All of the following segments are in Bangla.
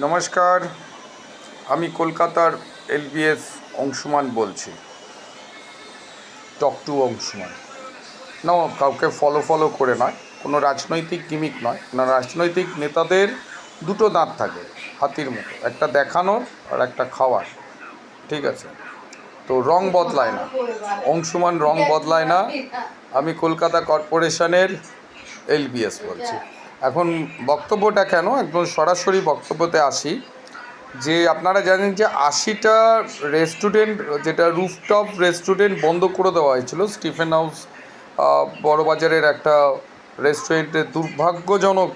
নমস্কার, আমি কলকাতার এলবিএস অংশুমান বলছি। Talk to Anshuman. না, কাউকে ফলো ফলো করে নয়, কোনো রাজনৈতিক গিমিক নয়। না, রাজনৈতিক নেতাদের দুটো দাঁত থাকে, হাতির মতো একটা দেখানোর আর একটা খাওয়ার। ঠিক আছে? তো রং বদলায় না। অংশুমান, রং বদলায় না। আমি কলকাতা কর্পোরেশনের এলবিএস বলছি। এখন বক্তব্যটা কেন? একদম সরাসরি বক্তব্যতে আসি। যে আপনারা জানেন যে আশিটা রেস্টুরেন্ট যেটা রুফটপ রেস্টুরেন্ট বন্ধ করে দেওয়া হয়েছিল স্টিফেন হাউস বড়বাজারের একটা রেস্টুরেন্টে দুর্ভাগ্যজনক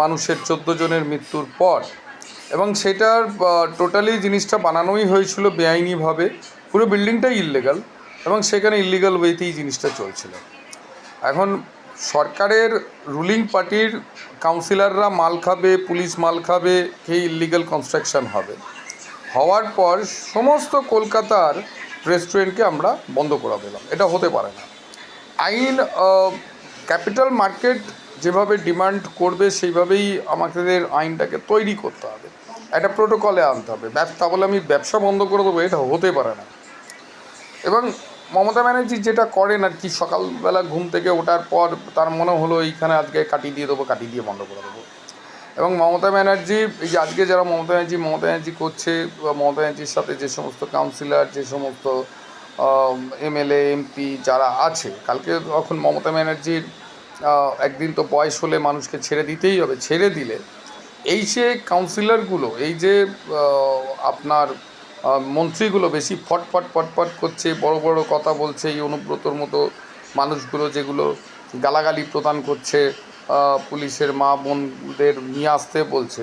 মানুষের চোদ্দ জনের মৃত্যুর পর। এবং সেটার টোটালি জিনিসটা বানানোই হয়েছিল বেআইনিভাবে। পুরো বিল্ডিংটাই ইললিগাল এবং সেখানে ইললিগাল ওয়েতেই জিনিসটা চলছিল। এখন সরকারের রুলিং পার্টির কাউন্সিলররা মাল খাবে, পুলিশ মাল খাবে, সেই ইলিগাল কনস্ট্রাকশন হবে। হওয়ার পর সমস্ত কলকাতার রেস্টুরেন্টকে আমরা বন্ধ করে দিলাম। এটা হতে পারে না। আইন ক্যাপিটাল মার্কেট যেভাবে ডিমান্ড করবে, সেইভাবেই আমাদের আইনটাকে তৈরি করতে হবে। একটা প্রোটোকলে আনতে হবে। ব্যবসা বলে আমি ব্যবসা বন্ধ করে দেবো, এটা হতে পারে না। এবং মমতা ব্যানার্জি যেটা করেন আর কি, সকালবেলা ঘুম থেকে ওঠার পর তার মনে হলো এইখানে আজকে কাটিয়ে দিয়ে দেবো, কাটিয়ে দিয়ে বন্ধ করে দেবো। এবং মমতা ব্যানার্জি, এই যে আজকে যারা মমতা ব্যানার্জি মমতা ব্যানার্জি করছে, বা মমতা ব্যানার্জির সাথে যে সমস্ত কাউন্সিলর যে সমস্ত এমএলএ এমপি যারা আছে, কালকে তখন মমতা ব্যানার্জির একদিন তো বয়স হলে মানুষকে ছেড়ে দিতেই হবে, ছেড়ে দিলে, এই যে কাউন্সিলরগুলো এই যে আপনার মন্ত্রীগুলো বেশি ফটফট ফটফট করছে, বড় বড় কথা বলছে, এই অনুব্রতর মতো মানুষগুলো যেগুলো গালাগালি প্রদান করছে পুলিশের মা বোনদের নিয়ে আসতে বলছে,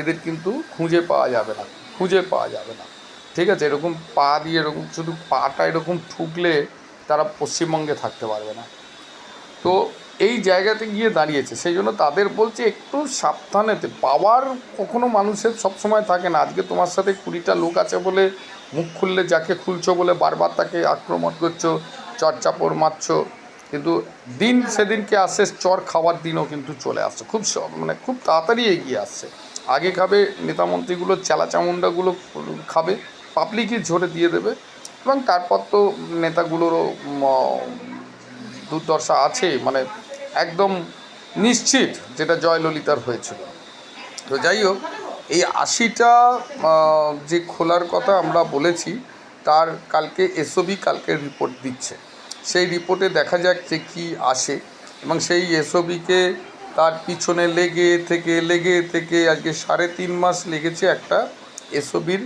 এদের কিন্তু খুঁজে পাওয়া যাবে না, খুঁজে পাওয়া যাবে না। ঠিক আছে, এরকম পা দিয়ে এরকম, শুধু পাটা এরকম ঠুকলে তারা পশ্চিমবঙ্গে থাকতে পারবে না। তো এই জায়গাতে গিয়ে দাঁড়িয়েছে। সেই জন্য তাদের বলছে, একটু সাবধানেতে পাওয়ার কখনো মানুষের সবসময় থাকে না। আজকে তোমার সাথে কুড়িটা লোক আছে বলে মুখ খুললে যাকে খুলছো বলে বারবার তাকে আক্রমণ করছ, চরচাপড় মারছো। কিন্তু দিন সেদিনকে আসে, চর খাওয়ার দিনও কিন্তু চলে আসছে। খুব মানে খুব তাড়াতাড়ি এগিয়ে আসছে। আগে খাবে নেতামন্ত্রীগুলো চেলা চামুন্ডাগুলো খাবে, পাবলিকই ঝরে দিয়ে দেবে। এবং তারপর তো নেতাগুলোরও দুর্দশা আছে মানে একদম নিশ্চিত যেটা জয়ললিতার হয়েছিল। তো যাই হোক, এই আশিটা যে খোলার কথা আমরা বলেছি, তার কালকে এসওবি কালকে রিপোর্ট দিচ্ছে। সেই রিপোর্টে দেখা যাক যে কী আসে এবং সেই এসওবিকে তার পিছনে লেগে থেকে লেগে থেকে আজকে সাড়ে তিন মাস লেগেছে একটা এসওবির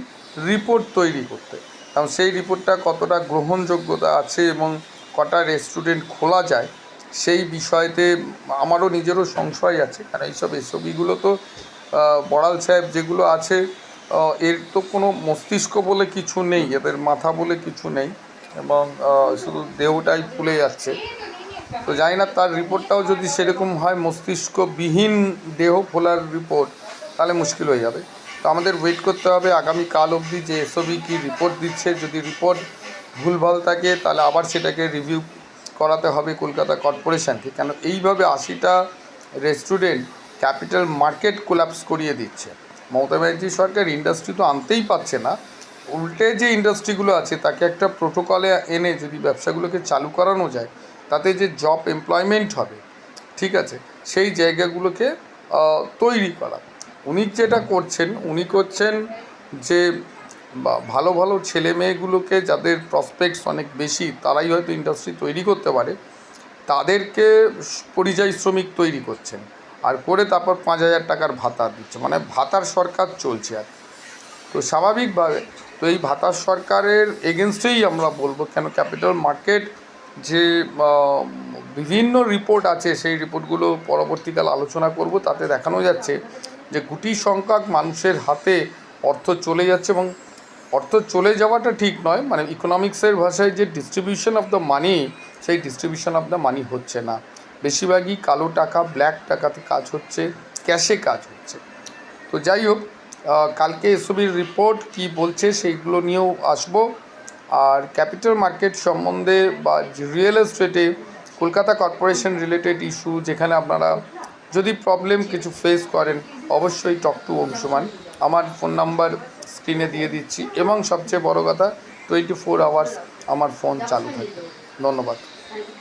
রিপোর্ট তৈরি করতে। কারণ সেই রিপোর্টটা কতটা গ্রহণযোগ্যতা আছে এবং কটা রেস্টুরেন্ট খোলা যায় সেই বিষয়তে আমারও নিজেরও সংশয় আছে। কারণ এইসব এসওবিগুলো তো বড়াল সাহেব যেগুলো আছে এর তো কোনো মস্তিষ্ক বলে কিছু নেই, এদের মাথা বলে কিছু নেই এবং শুধু দেহটাই ফুলে যাচ্ছে। তো জানি না, তার রিপোর্টটাও যদি সেরকম হয়, মস্তিষ্কবিহীন দেহ ফোলার রিপোর্ট তাহলে মুশকিল হয়ে যাবে। তো আমাদের ওয়েট করতে হবে, আগামী কাল অবধি যে এসওবি কি রিপোর্ট দিচ্ছে, যদি রিপোর্ট ভুলভাল থাকে, তাহলে আবার সেটাকে রিভিউ করাতে হবে কলকাতা কর্পোরেশনকে। কেন এইভাবে আশিটা রেস্টুরেন্ট ক্যাপিটাল মার্কেট কোলাপস করিয়ে দিচ্ছে। মমতা ব্যানার্জি সরকার ইন্ডাস্ট্রি তো আনতেই পারছে না। উল্টে যে ইন্ডাস্ট্রিগুলো আছে, তাকে একটা প্রোটোকলে এনে যদি ব্যবসাগুলোকে চালু করানো যায়, তাতে যে জব এমপ্লয়মেন্ট হবে, ঠিক আছে, সেই জায়গাগুলোকে তৈরি করা। উনি যেটা করছেন, উনি করছেন যে ভালো ভালো ছেলে মেয়েগুলোকে যাদের প্রসপেক্টস অনেক বেশি, তারাই হয়তো ইন্ডাস্ট্রি তৈরি করতে পারে, তাদেরকে পরিযায়ী শ্রমিক তৈরি করছেন আর করে তারপর পাঁচ হাজার টাকার ভাতা দিচ্ছে। মানে ভাতার সরকার চলছে আর তো স্বাভাবিকভাবে তো এই ভাতার সরকারের এগেনস্টেই আমরা বলব, কেন ক্যাপিটাল মার্কেট যে বিভিন্ন রিপোর্ট আছে, সেই রিপোর্টগুলো পরবর্তীকাল আলোচনা করব। তাতে দেখানো যাচ্ছে যে, গুটি সংখ্যক মানুষের হাতে অর্থ চলে যাচ্ছে এবং অর্থ চলে যাওয়াটা ঠিক নয়। মানে ইকোনমিক্সের ভাষায় যে ডিস্ট্রিবিউশন অফ দ্য মানি সেই ডিস্ট্রিবিউশন অফ দ্য মানি হচ্ছে না। বেশিরভাগই কালো টাকা ব্ল্যাক টাকাতে কাজ হচ্ছে ক্যাশে কাজ হচ্ছে। তো যাই হোক কালকে এসবির রিপোর্ট কি বলছে সেইগুলো নিয়েও আসব। আর ক্যাপিটাল মার্কেট সম্বন্ধে বা রিয়েল এস্টেটে কলকাতা কর্পোরেশন রিলেটেড ইস্যু যেখানে আপনারা যদি প্রবলেম কিছু ফেস করেন, অবশ্যই টক টু অংশমান। আমার ফোন নাম্বার স্ক্রিনে দিয়ে দিচ্ছি। এবং সবচেয়ে বড় কথা টোয়েন্টি ফোর আওয়ার্স আমার ফোন চালু থাকে। ধন্যবাদ।